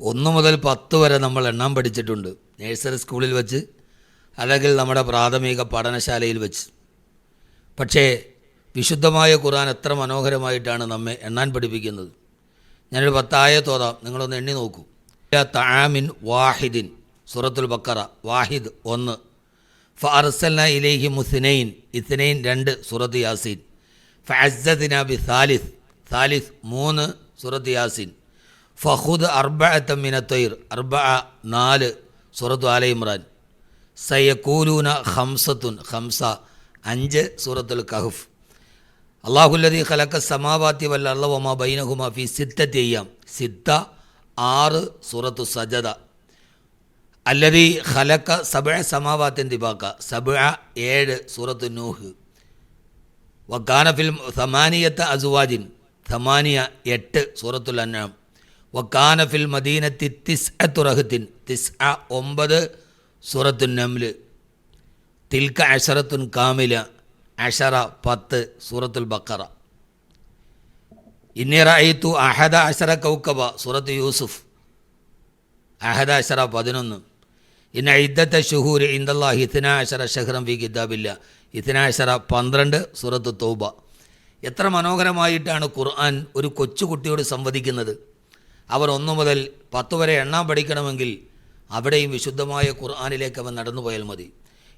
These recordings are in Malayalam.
ഒന്ന് മുതൽ പത്ത് വരെ നമ്മൾ എണ്ണം പഠിച്ചിട്ടുണ്ട്. നേഴ്സറി സ്കൂളിൽ വെച്ച് അല്ലെങ്കിൽ നമ്മുടെ പ്രാഥമിക പഠനശാലയിൽ വെച്ച്. പക്ഷേ വിശുദ്ധമായ ഖുർആൻ എത്ര മനോഹരമായിട്ടാണ് നമ്മെ എണ്ണാൻ പഠിപ്പിക്കുന്നത്. ഞാനൊരു പത്തായ തോതാം നിങ്ങളൊന്ന് എണ്ണി നോക്കൂ. താമിൻ വാഹിദിൻ. സൂറത്തുൽ ബക്കറ വാഹിദ് ഒന്ന്. ഫർസല ഇലേഹി മുസിനൈൻ. ഇസിനൈൻ രണ്ട് സൂറത്ത് യാസീൻ. ഫഅസ്സദിന ബി സാലിസ്. സാലിസ് മൂന്ന് സൂറത്ത് യാസീൻ. ഫഹുദ് അർബഅത്ത മിന തൊയ്ർ അർബ നാല് സൂറത്ത് ആല ഇമ്രാൻ. സയക്കൂലൂന ഹംസത്തുൻ ഹംസ അഞ്ച് സൂറത്തുൽ കഹുഫ്. അള്ളാഹുല്ലതി ഖലക്ക സമാവാത്തി വല്ല അള്ളവമ ബൈനഹുമ ഫി സിത്തത്തി അയ്യാം. സിത്ത ആറ് സൂറത്തു സജദ. അല്ലതി ഖലക്ക സബ സമാവാത്തിൻ ദിബാക്ക സബ ഏഴ് സൂറത്തു നൂഹ്. വക്കാനഫിൽ സമാനിയത്ത് അസുവാജിൻ സമാനിയ എട്ട് സൂറത്തുൽ അന്നാം വക്കാനഫിൽ മദീനത്തി തിസ് എ തുറഹത്തിൻ തിസ് അ ഒമ്പത് സൂറത്തുൻ നംൽ തിൽക്ക അഷറത്തുൻ കാമില അഷറ പത്ത് സൂറത്തുൽ ബക്കറ ഇന്നിറയിത്തു അഹദ അഷറ കൗക്കബ സൂറത്ത് യൂസുഫ്. അഹദ അഷറ പതിനൊന്ന്. ഇന്ന ഇദ്ദത്തെ ഷുഹൂർ ഇന്ദല്ലാ ഇത്തിന അഷറ ഷഹ്റം വി കിതാബില്ല. ഇത്തിന അഷറ പന്ത്രണ്ട് സൂറത്ത് തൗബ. എത്ര മനോഹരമായിട്ടാണ് ഖുർആൻ ഒരു കൊച്ചുകുട്ടിയോട് സംവദിക്കുന്നത്. അവർ ഒന്നു മുതൽ പത്ത് വരെ എണ്ണാൻ പഠിക്കണമെങ്കിൽ അവിടെയും വിശുദ്ധമായ ഖുർആാനിലേക്ക് അവൻ നടന്നു പോയാൽ മതി.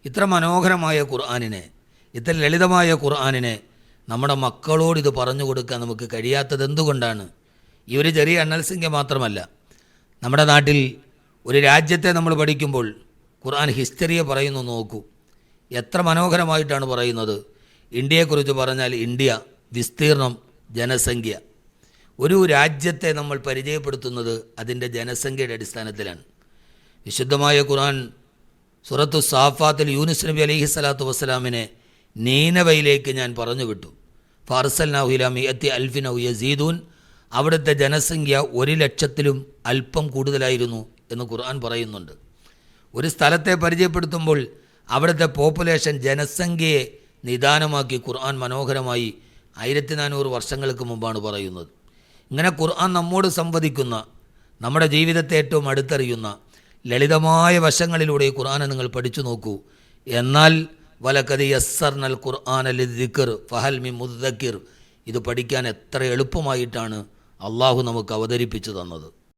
ഇത്ര മനോഹരമായ ഖുർആാനിനെ ഇത്ര ലളിതമായ ഖുർആാനിനെ നമ്മുടെ മക്കളോട് ഇത് പറഞ്ഞു കൊടുക്കാൻ നമുക്ക് കഴിയാത്തത് എന്തുകൊണ്ടാണ്? ഈ ഒരു ചെറിയ അണ്ണൽസംഖ്യ മാത്രമല്ല. നമ്മുടെ നാട്ടിൽ ഒരു രാജ്യത്തെ നമ്മൾ പഠിക്കുമ്പോൾ ഖുർആൻ ഹിസ്റ്ററിയെ പറയുന്നു നോക്കൂ. എത്ര മനോഹരമായിട്ടാണ് പറയുന്നത്. ഇന്ത്യയെക്കുറിച്ച് പറഞ്ഞാൽ ഇന്ത്യ വിസ്തീർണം ജനസംഖ്യ. ഒരു രാജ്യത്തെ നമ്മൾ പരിചയപ്പെടുത്തുന്നത് അതിന്റെ ജനസംഖ്യയുടെ അടിസ്ഥാനത്തിലാണ്. വിശുദ്ധമായ ഖുർആൻ സുറത്തു സാഫാത്തിൽ യൂനുസ് നബി അലഹി സ്വലാത്തു വസ്സലാമിനെ നീനവയിലേക്ക് ഞാൻ പറഞ്ഞു വിട്ടു. ഫാർസൽ നൗഹിലാമി എത്തി അൽഫിനൗ യസീദൂൻ. അവിടുത്തെ ജനസംഖ്യ ഒരു ലക്ഷത്തിലും അല്പം കൂടുതലായിരുന്നു എന്ന് ഖുർആൻ പറയുന്നുണ്ട്. ഒരു സ്ഥലത്തെ പരിചയപ്പെടുത്തുമ്പോൾ അവിടുത്തെ പോപ്പുലേഷൻ ജനസംഖ്യയെ നിദാനമാക്കി ഖുർആൻ മനോഹരമായി ആയിരത്തി നാനൂറ് വർഷങ്ങൾക്ക് മുമ്പാണ് പറയുന്നത്. ഇങ്ങനെ ഖുർആൻ നമ്മോട് സംവദിക്കുന്ന നമ്മുടെ ജീവിതത്തെ ഏറ്റവും അടുത്തറിയുന്ന ലളിതമായ വശങ്ങളിലൂടെ ഈ ഖുർആനെ നിങ്ങൾ പഠിച്ചു നോക്കൂ. എന്നാൽ വലക്കതി യസ്സർനൽ ഖുർആൻ അലി ദിക്കർ ഫഹൽ മി മുദ്ദക്കിർ. ഇത് പഠിക്കാൻ എത്ര എളുപ്പമായിട്ടാണ് അള്ളാഹു നമുക്ക് അവതരിപ്പിച്ചു തന്നത്.